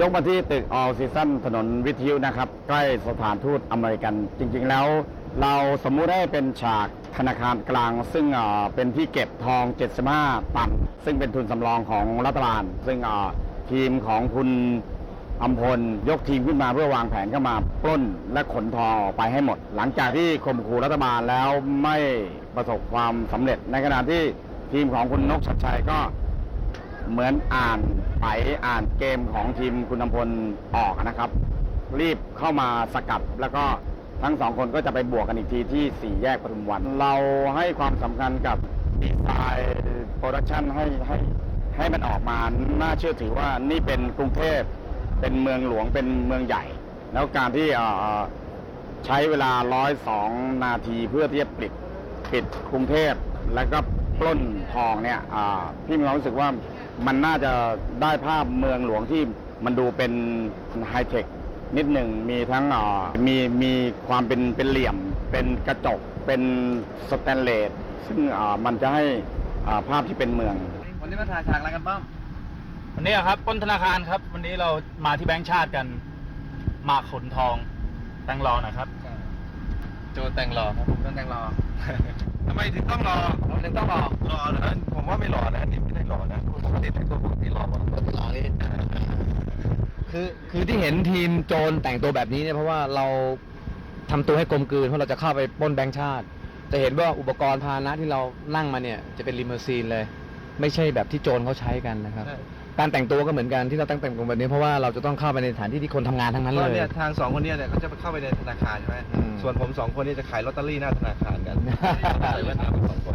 ยกมาที่ตึกออลซีซันถนนวิทยุนะครับ ใกล้สถานทูตอเมริกัน จริง ๆ แล้ว เราสมมุติให้เป็นฉากธนาคารกลาง ซึ่งเป็นที่เก็บทอง 75 ตัน ซึ่งเป็นทุนสำรองของรัฐบาล ซึ่งทีมของคุณอำพลยกทีมขึ้นมาเพื่อวางแผนเข้ามาปล้นและขนทองออกไปให้หมด หลังจากที่ข่มขู่รัฐบาลแล้วไม่ประสบความสำเร็จในขณะที่ทีมของคุณนกชัดชัยก็ เหมือนอ่านไปอ่านเกมของทีมคุณอำพลออกนะครับ รีบเข้ามาสกัดแล้วก็ทั้งสองคนก็จะไปบวกกันอีกทีที่สี่แยกปทุมวัน เราให้ความสำคัญกับดีไซน์โปรดักชันให้ให้ให้มันออกมา น่าเชื่อถือว่านี่เป็นกรุงเทพ เป็นเมืองหลวงเป็นเมืองใหญ่ แล้วการที่ใช้เวลาร้อยสองนาทีเพื่อที่จะปิดปิดกรุงเทพ แล้วก็ปล้นทองเนี่ยพี่มีความรู้สึกว่า มันน่าจะได้ภาพเมืองหลวงที่มันดูเป็นไฮเทคนิดหนึ่งมีทั้งเอ่อมีมีความเป็นเป็นเหลี่ยม เป็นกระจก เป็นสแตนเลสซึ่งอ่ามันจะให้อ่าภาพที่เป็นเมือง วันนี้มาถ่ายฉากอะไรกันบ้างวันนี้อะครับปล้นธนาคารครับ วันนี้เรามาที่แบงก์ชาติกัน มาขนทองแตงรอหนะครับ โจแต่งรอครับผมต้องแต่งรอทำไมถึงต้องรอผมถึงต้องรอรอนะผมว่าไม่รอนะอันนี่ไม่ได้รอนะ ปกติแต่งตัวปกติรอมารอนี่คือคือที่เห็นทีมโจรแต่งตัวแบบนี้เนี่ยเพราะว่าเราทำตัวให้กลมกลืนเพราะเราจะเข้าไปปล้นแบงค์ชาติ จะเห็นว่าอุปกรณ์พาหนะที่เรานั่งมาเนี่ยจะเป็นลิมูซีนเลย ไม่ใช่แบบที่โจรเขาใช้กันนะครับ การแต่งตัวก็เหมือนกันที่เราแต่งแต่งตัวแบบนี้เพราะว่าเราจะต้องเข้าไปในสถานที่ที่คนทำงานทั้งนั้นก็เลยเนี่ยทางสองคนเนี้เนี่ยเขาจะเข้าไปในธนาคารใช่ไหมอืม ส่วนผมสองคนเนี้จะขายลอตเตอรี่หน้าธนาคารกัน ใส่แว่นตาทั้งสองคน